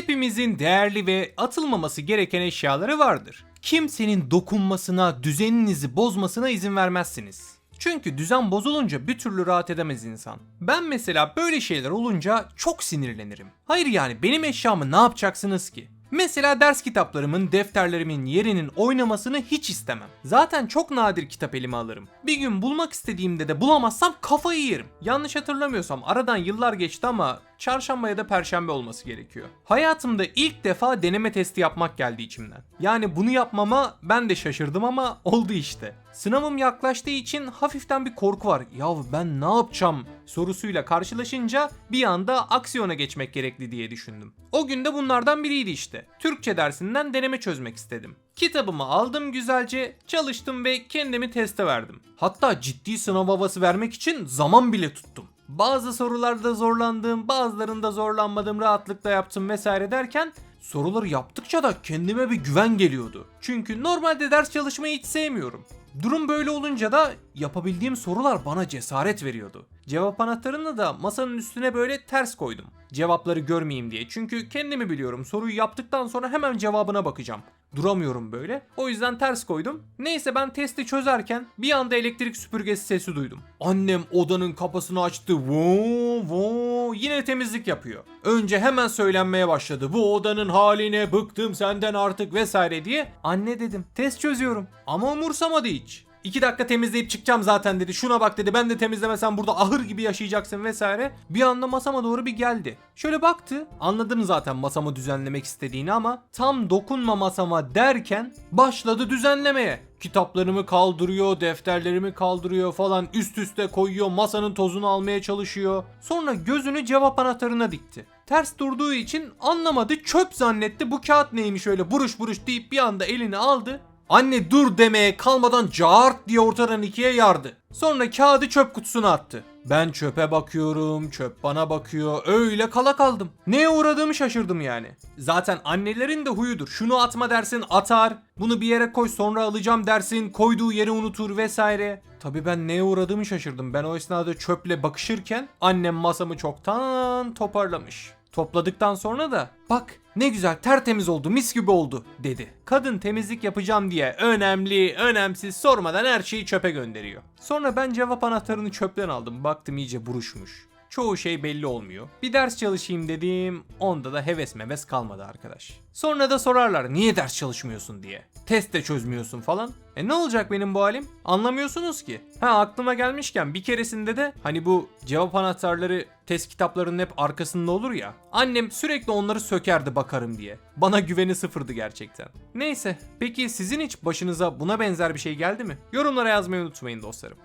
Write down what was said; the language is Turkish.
Hepimizin değerli ve atılmaması gereken eşyaları vardır. Kimsenin dokunmasına, düzeninizi bozmasına izin vermezsiniz. Çünkü düzen bozulunca bir türlü rahat edemez insan. Ben mesela böyle şeyler olunca çok sinirlenirim. Hayır yani benim eşyamı ne yapacaksınız ki? Mesela ders kitaplarımın, defterlerimin yerinin oynamasını hiç istemem. Zaten çok nadir kitap elime alırım. Bir gün bulmak istediğimde de bulamazsam kafayı yerim. Yanlış hatırlamıyorsam aradan yıllar geçti ama çarşamba ya da perşembe olması gerekiyor. Hayatımda ilk defa deneme testi yapmak geldi içimden. Yani bunu yapmama ben de şaşırdım ama oldu işte. Sınavım yaklaştığı için hafiften bir korku var. Yahu ben ne yapacağım sorusuyla karşılaşınca bir anda aksiyona geçmek gerekli diye düşündüm. O gün de bunlardan biriydi işte. Türkçe dersinden deneme çözmek istedim. Kitabımı aldım güzelce, çalıştım ve kendimi teste verdim. Hatta ciddi sınav havası vermek için zaman bile tuttum. Bazı sorularda zorlandım, bazılarında zorlanmadım, rahatlıkla yaptım vesaire derken soruları yaptıkça da kendime bir güven geliyordu. Çünkü normalde ders çalışmayı hiç sevmiyorum. Durum böyle olunca da yapabildiğim sorular bana cesaret veriyordu. Cevap anahtarını da masanın üstüne böyle ters koydum. Cevapları görmeyeyim diye. Çünkü kendimi biliyorum. Soruyu yaptıktan sonra hemen cevabına bakacağım. Duramıyorum böyle. O yüzden ters koydum. Neyse ben testi çözerken bir anda elektrik süpürgesi sesi duydum. Annem odanın kapısını açtı. Voo voo yine temizlik yapıyor. Önce hemen söylenmeye başladı. Bu odanın haline bıktım senden artık vesaire diye. Anne dedim test çözüyorum. Ama umursamadı hiç. İki dakika temizleyip çıkacağım zaten dedi. Şuna bak dedi. Ben de temizlemesem burada ahır gibi yaşayacaksın vesaire. Bir anda masama doğru bir geldi. Şöyle baktı. Anladım zaten masamı düzenlemek istediğini ama tam dokunma masama derken başladı düzenlemeye. Kitaplarımı kaldırıyor, defterlerimi kaldırıyor falan üst üste koyuyor, masanın tozunu almaya çalışıyor. Sonra gözünü cevap anahtarına dikti. Ters durduğu için anlamadı, çöp zannetti. Bu kağıt neymiş öyle buruş buruş deyip bir anda elini aldı. Anne dur demeye kalmadan cart diye ortadan ikiye yardı. Sonra kağıdı çöp kutusuna attı. Ben çöpe bakıyorum, çöp bana bakıyor. Öyle kala kaldım. Neye uğradığımı şaşırdım yani. Zaten annelerin de huyudur. Şunu atma dersin atar. Bunu bir yere koy sonra alacağım dersin. Koyduğu yeri unutur vesaire. Tabii ben neye uğradığımı şaşırdım. Ben o esnada çöple bakışırken annem masamı çoktan toparlamış. Topladıktan sonra da bak ne güzel tertemiz oldu mis gibi oldu dedi. Kadın temizlik yapacağım diye önemli önemsiz sormadan her şeyi çöpe gönderiyor. Sonra ben cevap anahtarını çöpten aldım baktım iyice buruşmuş. Çoğu şey belli olmuyor. Bir ders çalışayım dedim. Onda da heves meves kalmadı arkadaş. Sonra da sorarlar niye ders çalışmıyorsun diye. Test de çözmüyorsun falan. E ne olacak benim bu halim? Anlamıyorsunuz ki. Ha aklıma gelmişken bir keresinde de hani bu cevap anahtarları test kitaplarının hep arkasında olur ya. Annem sürekli onları sökerdi bakarım diye. Bana güveni sıfırdı gerçekten. Neyse peki sizin hiç başınıza buna benzer bir şey geldi mi? Yorumlara yazmayı unutmayın dostlarım.